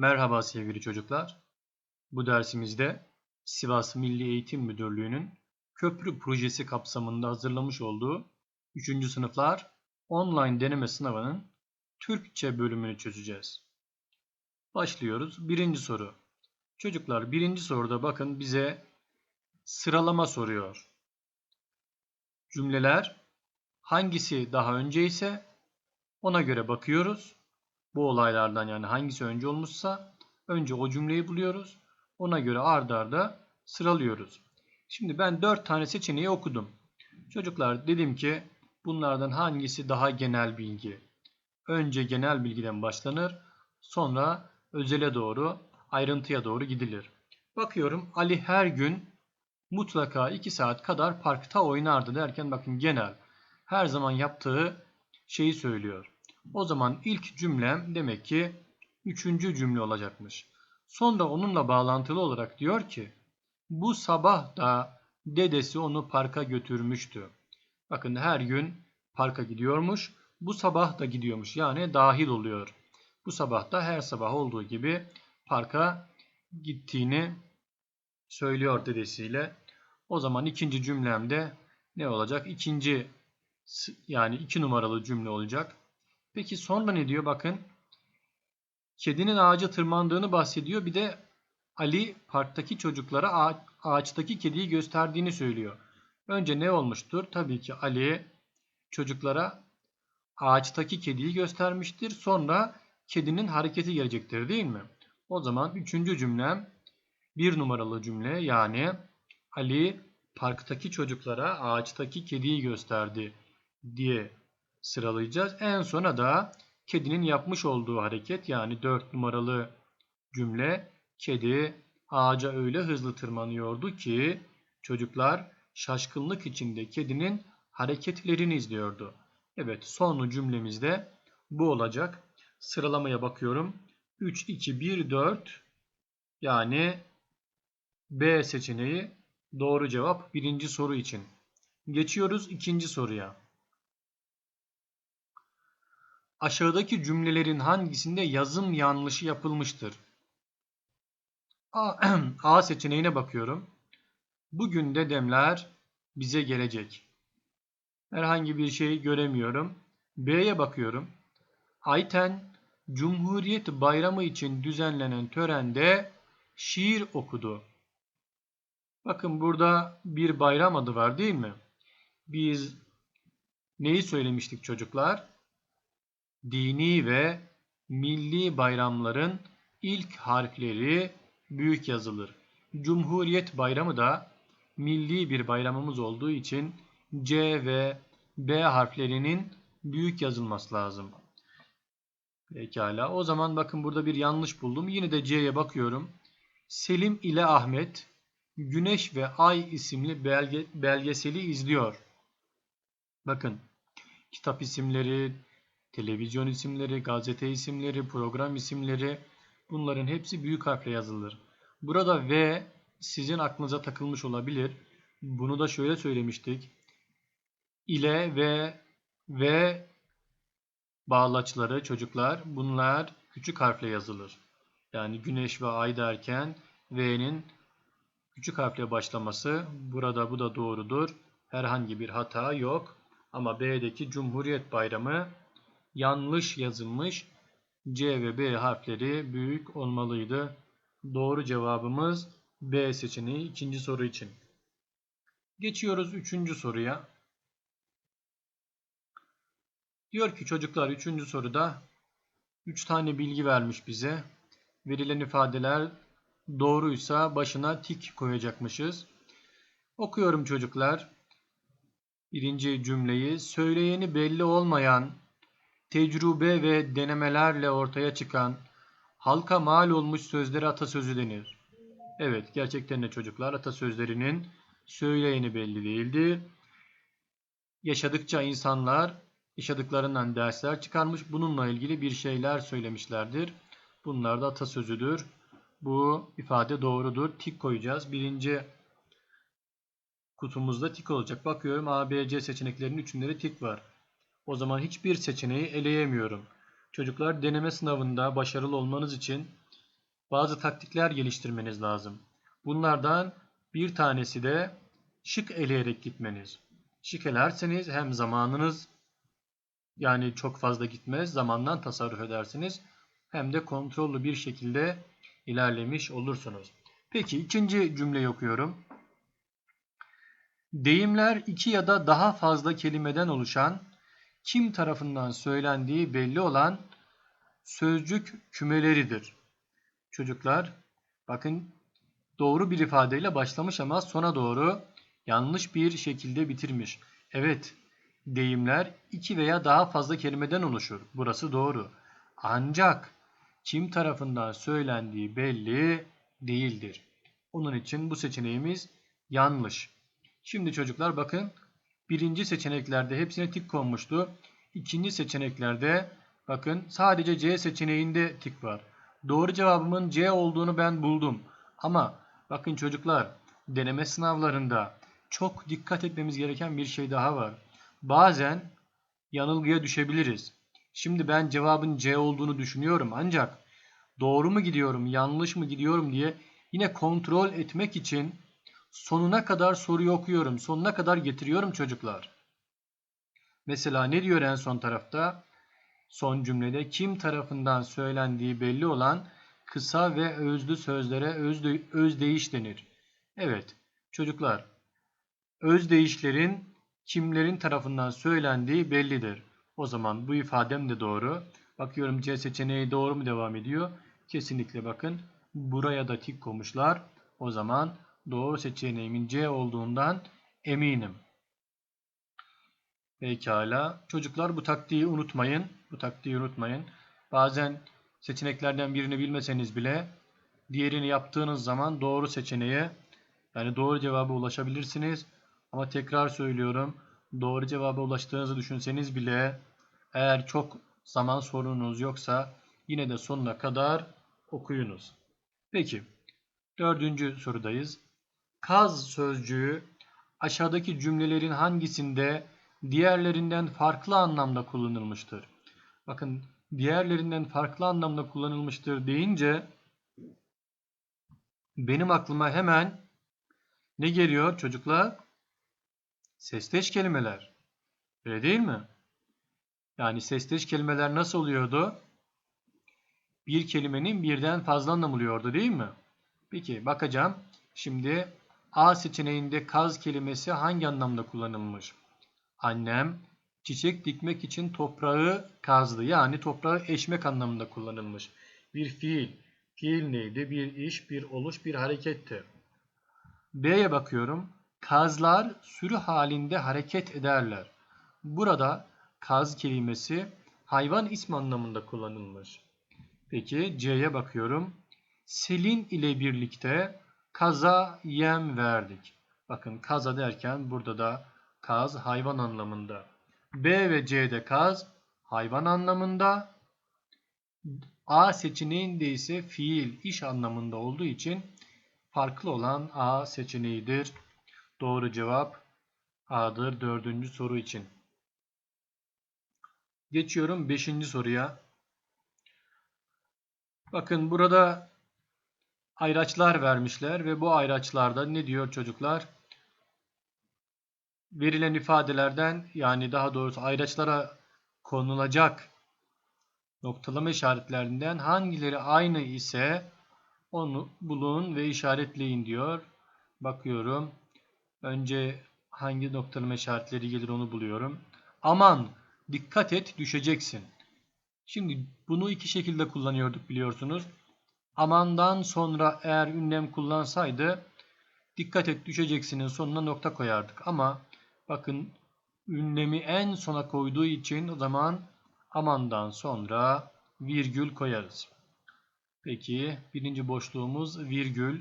Merhaba sevgili çocuklar. Bu dersimizde Sivas Milli Eğitim Müdürlüğü'nün köprü projesi kapsamında hazırlamış olduğu 3. sınıflar online deneme sınavının Türkçe bölümünü çözeceğiz. Başlıyoruz. Birinci soru. Çocuklar birinci soruda bakın bize sıralama soruyor. Cümleler hangisi daha önce ise ona göre bakıyoruz bu olaylardan yani hangisi önce olmuşsa önce o cümleyi buluyoruz. Ona göre ard arda sıralıyoruz. Şimdi ben 4 tane seçeneği okudum. Çocuklar dedim ki bunlardan hangisi daha genel bilgi? Önce genel bilgiden başlanır. Sonra özele doğru, ayrıntıya doğru gidilir. Bakıyorum Ali her gün mutlaka 2 saat kadar parkta oynardı derken bakın genel. Her zaman yaptığı şeyi söylüyor. O zaman ilk cümlem demek ki üçüncü cümle olacakmış. Sonra onunla bağlantılı olarak diyor ki bu sabah da dedesi onu parka götürmüştü. Bakın her gün parka gidiyormuş. Bu sabah da gidiyormuş. Yani dahil oluyor. Bu sabah da her sabah olduğu gibi parka gittiğini söylüyor dedesiyle. O zaman ikinci cümlemde ne olacak? İkinci yani iki numaralı cümle olacak. Peki sonra ne diyor bakın. Kedinin ağaca tırmandığını bahsediyor. Bir de Ali parktaki çocuklara ağaçtaki kediyi gösterdiğini söylüyor. Önce ne olmuştur? Tabii ki Ali çocuklara ağaçtaki kediyi göstermiştir. Sonra kedinin hareketi gelecektir değil mi? O zaman üçüncü cümlem bir numaralı cümle yani Ali parktaki çocuklara ağaçtaki kediyi gösterdi diye sıralayacağız. En sona da kedinin yapmış olduğu hareket yani 4 numaralı cümle kedi ağaca öyle hızlı tırmanıyordu ki çocuklar şaşkınlık içinde kedinin hareketlerini izliyordu. Evet son cümlemizde bu olacak. Sıralamaya bakıyorum. 3, 2, 1, 4 yani B seçeneği doğru cevap birinci soru için. Geçiyoruz ikinci soruya. Aşağıdaki cümlelerin hangisinde yazım yanlışı yapılmıştır? A, A seçeneğine bakıyorum. Bugün dedemler bize gelecek. Herhangi bir şey göremiyorum. B'ye bakıyorum. Ayten Cumhuriyet Bayramı için düzenlenen törende şiir okudu. Bakın burada bir bayram adı var değil mi? Biz neyi söylemiştik çocuklar? Dini ve milli bayramların ilk harfleri büyük yazılır. Cumhuriyet Bayramı da milli bir bayramımız olduğu için C ve B harflerinin büyük yazılması lazım. Pekala. O zaman bakın burada bir yanlış buldum. Yine de C'ye bakıyorum. Selim ile Ahmet Güneş ve Ay isimli belge, belgeseli izliyor. Bakın kitap isimleri, televizyon isimleri, gazete isimleri, program isimleri bunların hepsi büyük harfle yazılır. Burada V sizin aklınıza takılmış olabilir. Bunu da şöyle söylemiştik. İle ve ve bağlaçları çocuklar bunlar küçük harfle yazılır. Yani güneş ve ay derken V'nin küçük harfle başlaması burada bu da doğrudur. Herhangi bir hata yok. Ama B'deki Cumhuriyet Bayramı yanlış yazılmış. C ve B harfleri büyük olmalıydı. Doğru cevabımız B seçeneği ikinci soru için. Geçiyoruz üçüncü soruya. Diyor ki çocuklar üçüncü soruda üç tane bilgi vermiş bize. Verilen ifadeler doğruysa başına tik koyacakmışız. Okuyorum çocuklar. Birinci cümleyi söyleyeni belli olmayan tecrübe ve denemelerle ortaya çıkan halka mal olmuş sözlere atasözü denir. Evet gerçekten de çocuklar atasözlerinin söyleyeni belli değildir. Yaşadıkça insanlar yaşadıklarından dersler çıkarmış bununla ilgili bir şeyler söylemişlerdir. Bunlar da atasözüdür. Bu ifade doğrudur. Tik koyacağız. Birinci kutumuzda tik olacak. Bakıyorum A, B, C seçeneklerinin üçünde tik var. O zaman hiçbir seçeneği eleyemiyorum. Çocuklar deneme sınavında başarılı olmanız için bazı taktikler geliştirmeniz lazım. Bunlardan bir tanesi de şık eleyerek gitmeniz. Şık elerseniz hem zamanınız yani çok fazla gitmez, zamandan tasarruf edersiniz. Hem de kontrollü bir şekilde ilerlemiş olursunuz. Peki ikinci cümleyi okuyorum. Deyimler iki ya da daha fazla kelimeden oluşan, kim tarafından söylendiği belli olan sözcük kümeleridir. Çocuklar bakın doğru bir ifadeyle başlamış ama sona doğru yanlış bir şekilde bitirmiş. Evet deyimler iki veya daha fazla kelimeden oluşur. Burası doğru. Ancak kim tarafından söylendiği belli değildir. Onun için bu seçeneğimiz yanlış. Şimdi çocuklar bakın birinci seçeneklerde hepsine tik konmuştu. İkinci seçeneklerde bakın sadece C seçeneğinde tik var. Doğru cevabımın C olduğunu ben buldum. Ama bakın çocuklar deneme sınavlarında çok dikkat etmemiz gereken bir şey daha var. Bazen yanılgıya düşebiliriz. Şimdi ben cevabın C olduğunu düşünüyorum ancak doğru mu gidiyorum, yanlış mı gidiyorum diye yine kontrol etmek için sonuna kadar soruyu okuyorum. Sonuna kadar getiriyorum çocuklar. Mesela ne diyor en son tarafta? Son cümlede kim tarafından söylendiği belli olan kısa ve özlü sözlere özde, özdeyiş denir. Evet çocuklar özdeyişlerin kimlerin tarafından söylendiği bellidir. O zaman bu ifadem de doğru. Bakıyorum C seçeneği doğru mu devam ediyor? Kesinlikle bakın. Buraya da tik koymuşlar. O zaman doğru seçeneğimin C olduğundan eminim. Pekala. Çocuklar bu taktiği unutmayın. Bu taktiği unutmayın. Bazen seçeneklerden birini bilmeseniz bile diğerini yaptığınız zaman doğru seçeneğe yani doğru cevaba ulaşabilirsiniz. Ama tekrar söylüyorum. Doğru cevaba ulaştığınızı düşünseniz bile eğer çok zaman sorununuz yoksa yine de sonuna kadar okuyunuz. Peki. Dördüncü sorudayız. Kaz sözcüğü aşağıdaki cümlelerin hangisinde diğerlerinden farklı anlamda kullanılmıştır? Bakın diğerlerinden farklı anlamda kullanılmıştır deyince benim aklıma hemen ne geliyor çocuklar? Sesteş kelimeler. Öyle değil mi? Yani sesteş kelimeler nasıl oluyordu? Bir kelimenin birden fazla anlamı oluyordu değil mi? Peki bakacağım. Şimdi A seçeneğinde kaz kelimesi hangi anlamda kullanılmış? Annem çiçek dikmek için toprağı kazdı. Yani toprağı eşmek anlamında kullanılmış. Bir fiil. Fiil neydi? Bir iş, bir oluş, bir hareketti. B'ye bakıyorum. Kazlar sürü halinde hareket ederler. Burada kaz kelimesi hayvan ismi anlamında kullanılmış. Peki C'ye bakıyorum. Selin ile birlikte kaza yem verdik. Bakın kaza derken burada da kaz hayvan anlamında. B ve C'de kaz hayvan anlamında. A seçeneğinde ise fiil iş anlamında olduğu için farklı olan A seçeneğidir. Doğru cevap A'dır dördüncü soru için. Geçiyorum beşinci soruya. Bakın burada ayraçlar vermişler ve bu ayraçlarda ne diyor çocuklar? Verilen ifadelerden yani daha doğrusu ayraçlara konulacak noktalama işaretlerinden hangileri aynı ise onu bulun ve işaretleyin diyor. Bakıyorum. Önce hangi noktalama işaretleri gelir onu buluyorum. Aman dikkat et düşeceksin. Şimdi bunu iki şekilde kullanıyorduk biliyorsunuz. Amandan sonra eğer ünlem kullansaydı dikkat et düşeceksinin sonuna nokta koyardık. Ama bakın ünlemi en sona koyduğu için o zaman amandan sonra virgül koyarız. Peki birinci boşluğumuz virgül.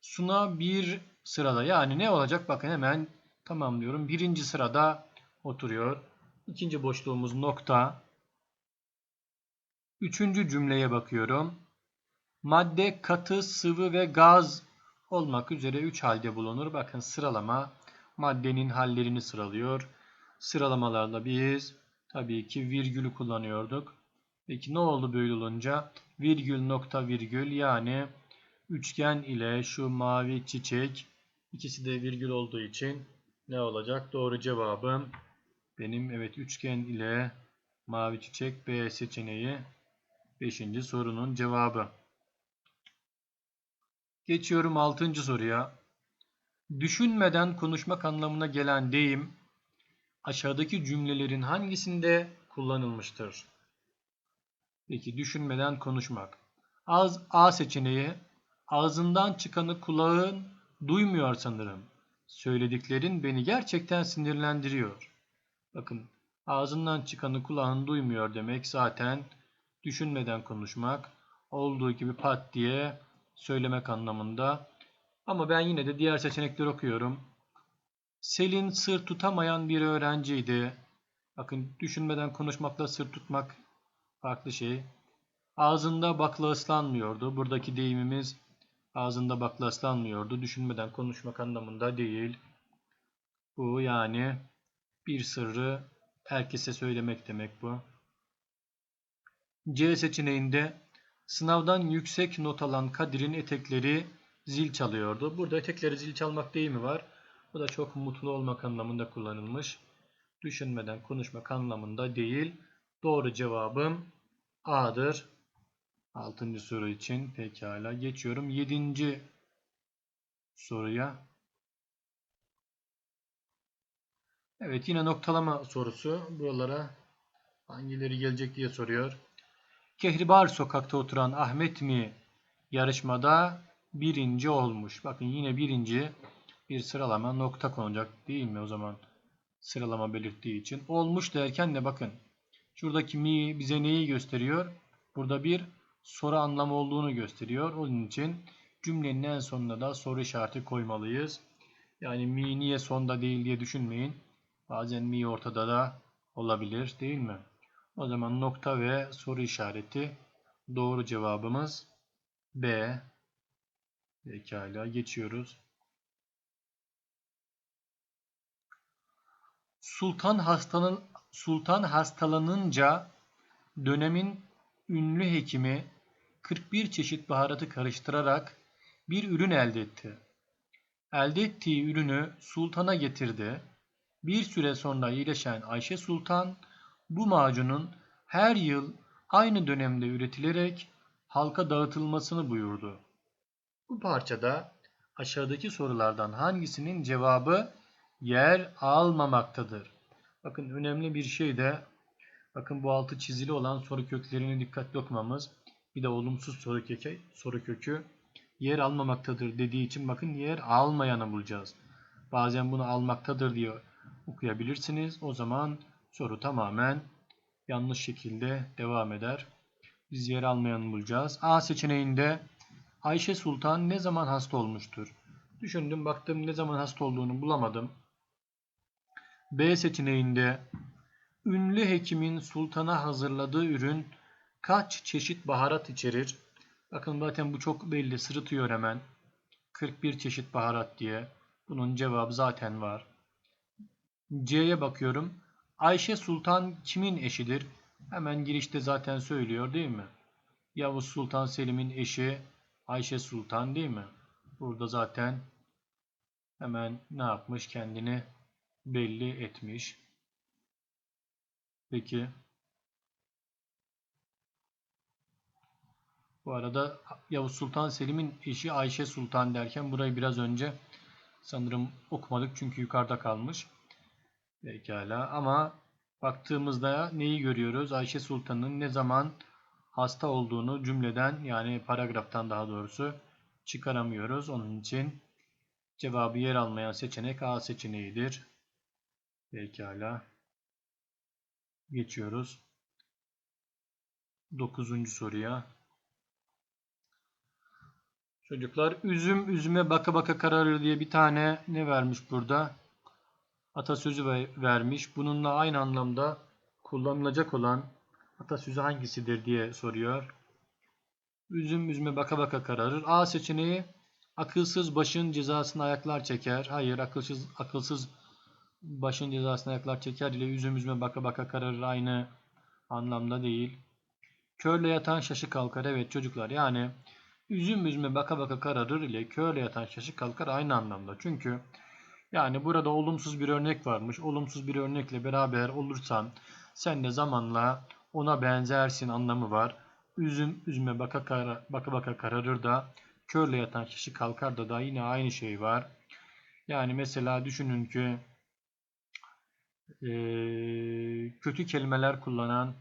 Suna bir sırada yani ne olacak? Bakın hemen tamamlıyorum. Birinci sırada oturuyor. İkinci boşluğumuz nokta. Üçüncü cümleye bakıyorum. Madde, katı, sıvı ve gaz olmak üzere üç halde bulunur. Bakın sıralama maddenin hallerini sıralıyor. Sıralamalarda biz tabii ki virgülü kullanıyorduk. Peki ne oldu böyle olunca? Virgül nokta virgül yani üçgen ile şu mavi çiçek ikisi de virgül olduğu için ne olacak? Doğru cevabım benim evet üçgen ile mavi çiçek B seçeneği 5. sorunun cevabı. Geçiyorum 6. soruya. Düşünmeden konuşmak anlamına gelen deyim aşağıdaki cümlelerin hangisinde kullanılmıştır? Peki düşünmeden konuşmak. Az A seçeneği ağzından çıkanı kulağın duymuyor sanırım. Söylediklerin beni gerçekten sinirlendiriyor. Bakın ağzından çıkanı kulağın duymuyor demek zaten düşünmeden konuşmak olduğu gibi pat diye söylemek anlamında. Ama ben yine de diğer seçenekleri okuyorum. Selin sır tutamayan bir öğrenciydi. Bakın düşünmeden konuşmakla sır tutmak farklı şey. Ağzında bakla ıslanmıyordu. Buradaki deyimimiz ağzında bakla ıslanmıyordu. Düşünmeden konuşmak anlamında değil. Bu yani bir sırrı herkese söylemek demek bu. C seçeneğinde sınavdan yüksek not alan Kadir'in etekleri zil çalıyordu. Burada etekleri zil çalmak deyimi var. Bu da çok mutlu olmak anlamında kullanılmış. Düşünmeden konuşmak anlamında değil. Doğru cevabım A'dır. 6. soru için pekala geçiyorum. 7. soruya. Evet yine noktalama sorusu. Buralara hangileri gelecek diye soruyor. Kehribar sokakta oturan Ahmet mi yarışmada birinci olmuş. Bakın yine birinci bir sıralama nokta konacak değil mi o zaman? Sıralama belirttiği için. Olmuş derken de bakın. Şuradaki mi bize neyi gösteriyor? Burada bir soru anlamı olduğunu gösteriyor. Onun için cümlenin en sonuna da soru işareti koymalıyız. Yani mi niye sonda değil diye düşünmeyin. Bazen mi ortada da olabilir değil mi? O zaman nokta ve soru işareti doğru cevabımız B. Pekala geçiyoruz. Sultan hastanın Sultan hastalanınca dönemin ünlü hekimi 41 çeşit baharatı karıştırarak bir ürün elde etti. Elde ettiği ürünü sultana getirdi. Bir süre sonra iyileşen Ayşe Sultan bu macunun her yıl aynı dönemde üretilerek halka dağıtılmasını buyurdu. Bu parçada aşağıdaki sorulardan hangisinin cevabı yer almamaktadır? Bakın önemli bir şey de bakın bu altı çizili olan soru köklerini dikkatli okumamız. Bir de olumsuz soru kökü, soru kökü yer almamaktadır dediği için bakın yer almayanı bulacağız. Bazen bunu almaktadır diye okuyabilirsiniz. O zaman soru tamamen yanlış şekilde devam eder. Biz yer almayanı bulacağız. A seçeneğinde Ayşe Sultan ne zaman hasta olmuştur? Düşündüm baktım ne zaman hasta olduğunu bulamadım. B seçeneğinde ünlü hekimin sultana hazırladığı ürün kaç çeşit baharat içerir? Bakın zaten bu çok belli sırıtıyor hemen. 41 çeşit baharat diye. Bunun cevabı zaten var. C'ye bakıyorum. Ayşe Sultan kimin eşidir? Hemen girişte zaten söylüyor değil mi? Yavuz Sultan Selim'in eşi Ayşe Sultan değil mi? Burada zaten hemen ne yapmış? Kendini belli etmiş. Peki. Bu arada Yavuz Sultan Selim'in eşi Ayşe Sultan derken burayı biraz önce sanırım okumadık çünkü yukarıda kalmış. Pekala ama baktığımızda neyi görüyoruz? Ayşe Sultan'ın ne zaman hasta olduğunu cümleden yani paragraftan daha doğrusu çıkaramıyoruz. Onun için cevabı yer almayan seçenek A seçeneğidir. Pekala. Geçiyoruz. Dokuzuncu soruya. Çocuklar üzüm üzüme baka baka kararır diye bir tane ne vermiş burada? Atasözü vermiş. Bununla aynı anlamda kullanılacak olan atasözü hangisidir diye soruyor. Üzüm üzüme baka baka kararır. A seçeneği akılsız başın cezasını ayaklar çeker. Hayır akılsız akılsız başın cezasını ayaklar çeker ile üzüm üzüme baka baka kararır aynı anlamda değil. Körle yatan şaşı kalkar. Evet çocuklar yani üzüm üzüme baka baka kararır ile körle yatan şaşı kalkar aynı anlamda. Çünkü yani burada olumsuz bir örnek varmış. Olumsuz bir örnekle beraber olursan sen de zamanla ona benzersin anlamı var. Üzüm üzüme baka, kara, baka baka kararır da körle yatan kişi kalkar da da yine aynı şey var. Yani mesela düşünün ki eee, kötü kelimeler kullanan,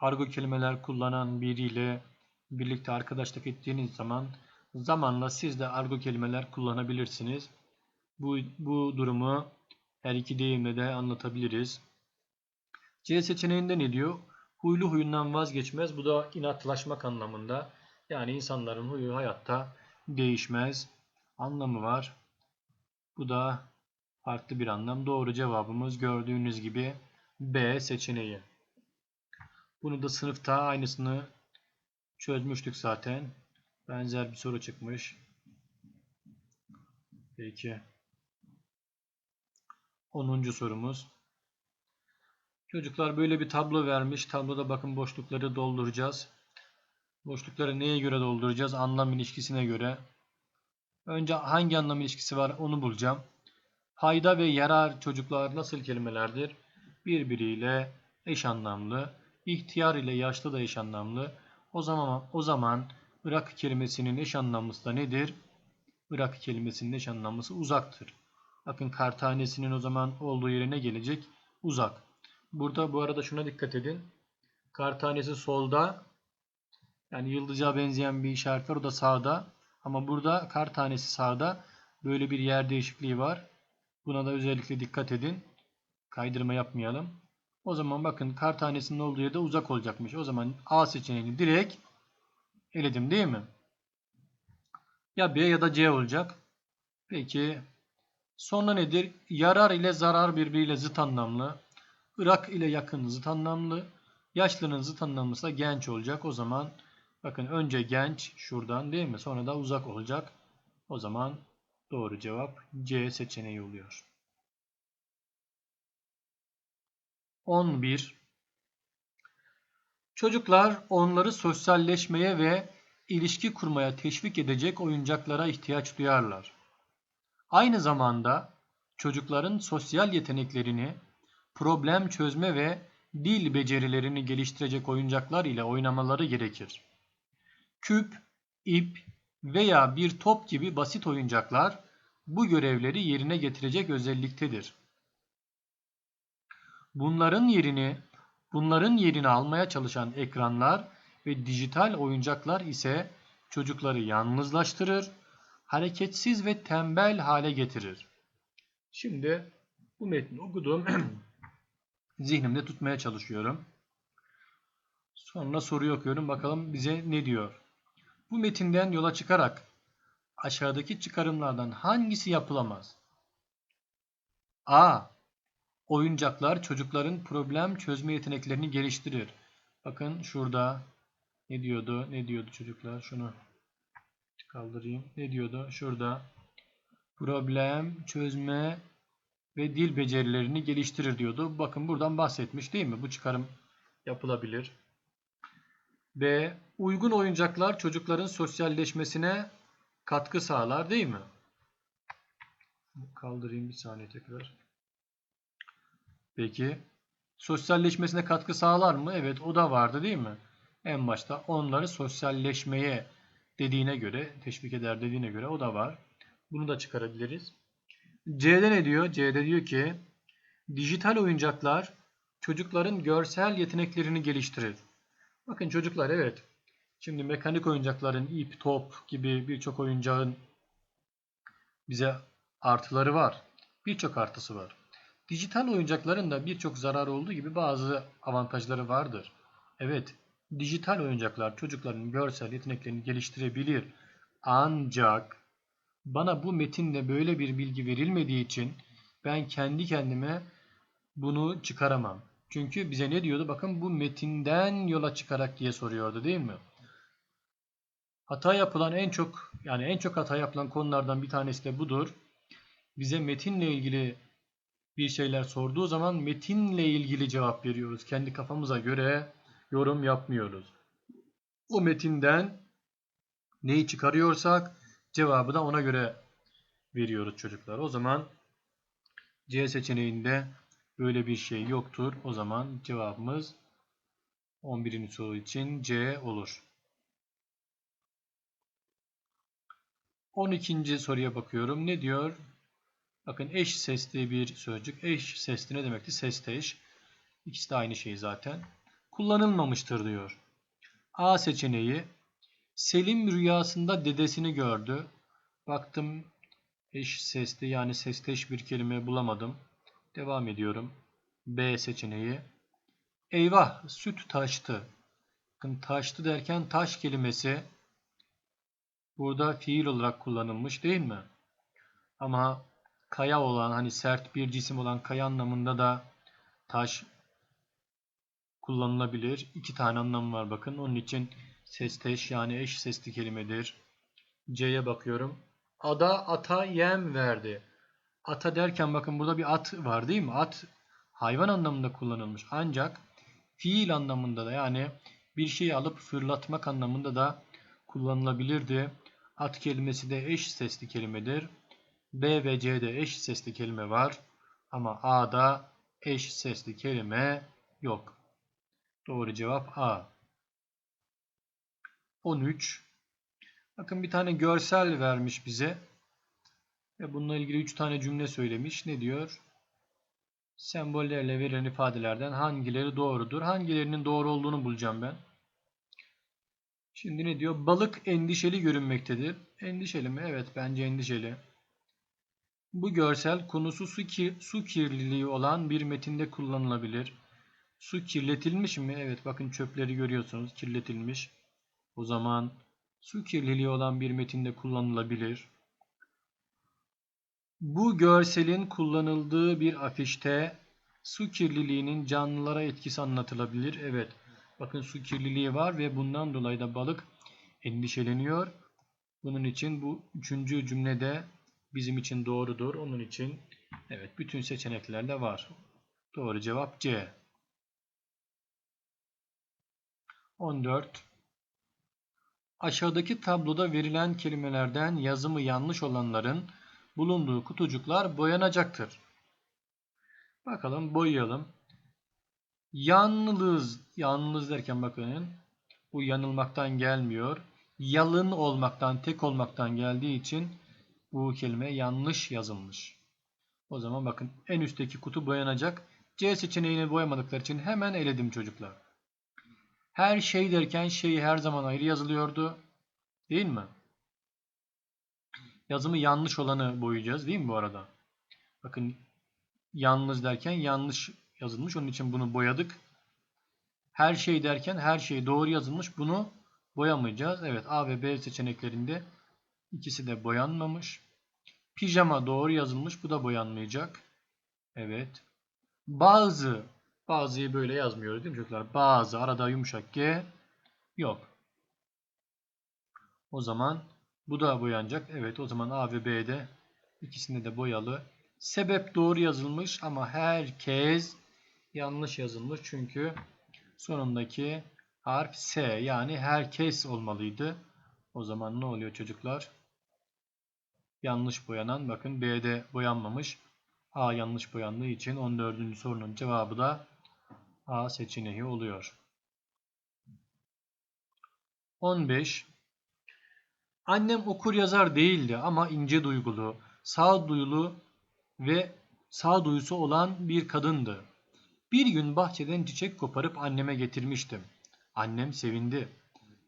argo kelimeler kullanan biriyle birlikte arkadaşlık ettiğiniz zaman zamanla siz de argo kelimeler kullanabilirsiniz. Bu, bu durumu her iki deyimle de anlatabiliriz. C seçeneğinde ne diyor? Huylu huyundan vazgeçmez. Bu da inatlaşmak anlamında. Yani insanların huyu hayatta değişmez anlamı var. Bu da farklı bir anlam. Doğru cevabımız gördüğünüz gibi B seçeneği. Bunu da sınıfta aynısını çözmüştük zaten. Benzer bir soru çıkmış. Peki. 10. sorumuz. Çocuklar böyle bir tablo vermiş. Tabloda bakın boşlukları dolduracağız. Boşlukları neye göre dolduracağız? Anlam ilişkisine göre. Önce hangi anlam ilişkisi var onu bulacağım. Fayda ve yarar çocuklar nasıl kelimelerdir? Birbiriyle eş anlamlı. İhtiyar ile yaşlı da eş anlamlı. O zaman o zaman Irak kelimesinin eş anlamlısı da nedir? Irak kelimesinin eş anlamlısı uzaktır. Bakın kar tanesinin o zaman olduğu yere ne gelecek? Uzak. Burada bu arada şuna dikkat edin. Kar tanesi solda. Yani yıldıca benzeyen bir işaret var. O da sağda. Ama burada kar tanesi sağda. Böyle bir yer değişikliği var. Buna da özellikle dikkat edin. Kaydırma yapmayalım. O zaman bakın kar tanesinin olduğu yerde uzak olacakmış. O zaman A seçeneğini direkt eledim değil mi? Ya B ya da C olacak. Peki sonra nedir? Yarar ile zarar birbiriyle zıt anlamlı. Irak ile yakın zıt anlamlı. Yaşlının zıt anlamlısı da genç olacak. O zaman bakın önce genç şuradan değil mi? Sonra da uzak olacak. O zaman doğru cevap C seçeneği oluyor. 11. Çocuklar onları sosyalleşmeye ve ilişki kurmaya teşvik edecek oyuncaklara ihtiyaç duyarlar. Aynı zamanda çocukların sosyal yeteneklerini, problem çözme ve dil becerilerini geliştirecek oyuncaklar ile oynamaları gerekir. Küp, ip veya bir top gibi basit oyuncaklar bu görevleri yerine getirecek özelliktedir. Bunların yerini bunların yerini almaya çalışan ekranlar ve dijital oyuncaklar ise çocukları yalnızlaştırır, hareketsiz ve tembel hale getirir. Şimdi bu metni okudum. zihnimde tutmaya çalışıyorum. Sonra soruyu okuyorum. Bakalım bize ne diyor. Bu metinden yola çıkarak aşağıdaki çıkarımlardan hangisi yapılamaz? A. Oyuncaklar çocukların problem çözme yeteneklerini geliştirir. Bakın şurada ne diyordu? Ne diyordu çocuklar? Şunu kaldırayım. Ne diyordu? Şurada problem çözme ve dil becerilerini geliştirir diyordu. Bakın buradan bahsetmiş değil mi? Bu çıkarım yapılabilir. B. Uygun oyuncaklar çocukların sosyalleşmesine katkı sağlar değil mi? Kaldırayım bir saniye tekrar. Peki. Sosyalleşmesine katkı sağlar mı? Evet o da vardı değil mi? En başta onları sosyalleşmeye dediğine göre, teşvik eder dediğine göre o da var. Bunu da çıkarabiliriz. C'de ne diyor? C'de diyor ki dijital oyuncaklar çocukların görsel yeteneklerini geliştirir. Bakın çocuklar evet. Şimdi mekanik oyuncakların ip, top gibi birçok oyuncağın bize artıları var. Birçok artısı var. Dijital oyuncakların da birçok zararı olduğu gibi bazı avantajları vardır. Evet, dijital oyuncaklar çocukların görsel yeteneklerini geliştirebilir. Ancak bana bu metinde böyle bir bilgi verilmediği için ben kendi kendime bunu çıkaramam. Çünkü bize ne diyordu? Bakın bu metinden yola çıkarak diye soruyordu değil mi? Hata yapılan en çok yani en çok hata yapılan konulardan bir tanesi de budur. Bize metinle ilgili bir şeyler sorduğu zaman metinle ilgili cevap veriyoruz. Kendi kafamıza göre yorum yapmıyoruz. o metinden neyi çıkarıyorsak cevabı da ona göre veriyoruz çocuklar. O zaman C seçeneğinde böyle bir şey yoktur. O zaman cevabımız 11. soru için C olur. 12. soruya bakıyorum. Ne diyor? Bakın eş sesli bir sözcük. Eş sesli ne demekti? Sesteş. İkisi de aynı şey zaten. Kullanılmamıştır diyor. A seçeneği. Selim rüyasında dedesini gördü. Baktım eş sesli yani sesteş bir kelime bulamadım. Devam ediyorum. B seçeneği. Eyvah süt taştı. Bakın taştı derken taş kelimesi burada fiil olarak kullanılmış değil mi? Ama kaya olan hani sert bir cisim olan kaya anlamında da taş kullanılabilir. İki tane anlamı var bakın. Onun için sesteş yani eş sesli kelimedir. C'ye bakıyorum. Ada ata yem verdi. Ata derken bakın burada bir at var değil mi? At hayvan anlamında kullanılmış. Ancak fiil anlamında da yani bir şeyi alıp fırlatmak anlamında da kullanılabilirdi. At kelimesi de eş sesli kelimedir. B ve C'de eş sesli kelime var. Ama A'da eş sesli kelime yok. Doğru cevap A. 13. Bakın bir tane görsel vermiş bize. Ve bununla ilgili 3 tane cümle söylemiş. Ne diyor? Sembollerle verilen ifadelerden hangileri doğrudur? Hangilerinin doğru olduğunu bulacağım ben. Şimdi ne diyor? Balık endişeli görünmektedir. Endişeli mi? Evet bence endişeli. Bu görsel konusu su, ki, su kirliliği olan bir metinde kullanılabilir. Su kirletilmiş mi? Evet bakın çöpleri görüyorsunuz kirletilmiş. O zaman su kirliliği olan bir metinde kullanılabilir. Bu görselin kullanıldığı bir afişte su kirliliğinin canlılara etkisi anlatılabilir. Evet bakın su kirliliği var ve bundan dolayı da balık endişeleniyor. Bunun için bu üçüncü cümlede bizim için doğrudur. Onun için evet bütün seçeneklerde var. Doğru cevap C. 14. Aşağıdaki tabloda verilen kelimelerden yazımı yanlış olanların bulunduğu kutucuklar boyanacaktır. Bakalım boyayalım. Yalnız, yalnız derken bakın bu yanılmaktan gelmiyor. Yalın olmaktan, tek olmaktan geldiği için bu kelime yanlış yazılmış. O zaman bakın en üstteki kutu boyanacak. C seçeneğini boyamadıkları için hemen eledim çocuklar. Her şey derken şeyi her zaman ayrı yazılıyordu. Değil mi? Yazımı yanlış olanı boyayacağız değil mi bu arada? Bakın yalnız derken yanlış yazılmış. Onun için bunu boyadık. Her şey derken her şey doğru yazılmış. Bunu boyamayacağız. Evet A ve B seçeneklerinde ikisi de boyanmamış. Pijama doğru yazılmış. Bu da boyanmayacak. Evet. Bazı. Bazıyı böyle yazmıyoruz değil mi çocuklar? Bazı. Arada yumuşak G yok. O zaman bu da boyanacak. Evet o zaman A ve B'de ikisinde de boyalı. Sebep doğru yazılmış ama herkes yanlış yazılmış. Çünkü sonundaki harf S yani herkes olmalıydı. O zaman ne oluyor çocuklar? Yanlış boyanan bakın B'de boyanmamış. A yanlış boyandığı için 14. sorunun cevabı da A seçeneği oluyor. 15. Annem okur yazar değildi ama ince duygulu, sağduyulu ve sağduyusu olan bir kadındı. Bir gün bahçeden çiçek koparıp anneme getirmiştim. Annem sevindi.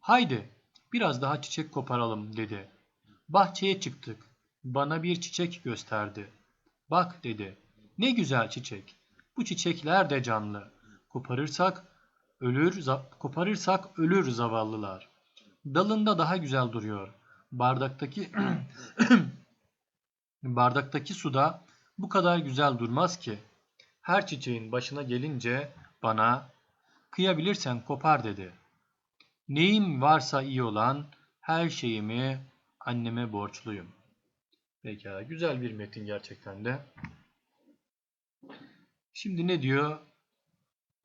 Haydi biraz daha çiçek koparalım dedi. Bahçeye çıktık. Bana bir çiçek gösterdi. Bak dedi. Ne güzel çiçek. Bu çiçekler de canlı. Koparırsak ölür, koparırsak ölür zavallılar. Dalında daha güzel duruyor. Bardaktaki bardaktaki suda bu kadar güzel durmaz ki. Her çiçeğin başına gelince bana kıyabilirsen kopar dedi. Neyim varsa iyi olan her şeyimi anneme borçluyum. Pekala güzel bir metin gerçekten de. Şimdi ne diyor?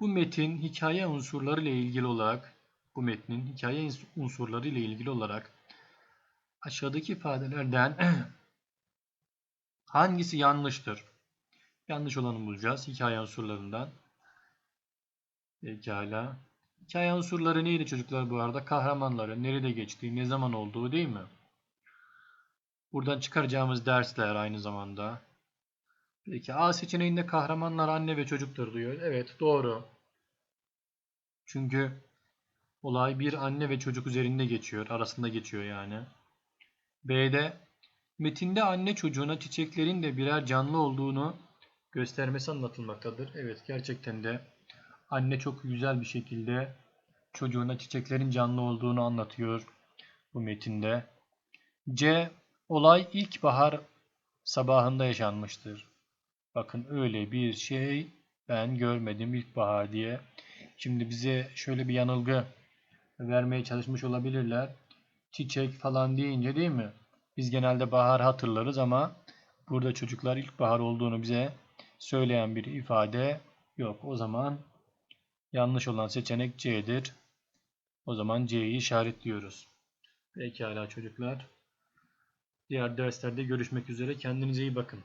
Bu metin hikaye unsurları ile ilgili olarak bu metnin hikaye unsurları ile ilgili olarak aşağıdaki ifadelerden hangisi yanlıştır? Yanlış olanı bulacağız hikaye unsurlarından. Pekala. Hikaye unsurları neydi çocuklar bu arada? Kahramanların nerede geçtiği, ne zaman olduğu değil mi? Buradan çıkaracağımız dersler aynı zamanda. Peki A seçeneğinde kahramanlar anne ve çocuktur diyor. Evet doğru. Çünkü olay bir anne ve çocuk üzerinde geçiyor. Arasında geçiyor yani. B'de metinde anne çocuğuna çiçeklerin de birer canlı olduğunu göstermesi anlatılmaktadır. Evet gerçekten de anne çok güzel bir şekilde çocuğuna çiçeklerin canlı olduğunu anlatıyor bu metinde. C. Olay ilkbahar sabahında yaşanmıştır. Bakın öyle bir şey ben görmedim ilkbahar diye. Şimdi bize şöyle bir yanılgı vermeye çalışmış olabilirler. Çiçek falan deyince değil mi? Biz genelde bahar hatırlarız ama burada çocuklar ilkbahar olduğunu bize söyleyen bir ifade yok. O zaman yanlış olan seçenek C'dir. O zaman C'yi işaretliyoruz. Pekala çocuklar. Diğer derslerde görüşmek üzere. Kendinize iyi bakın.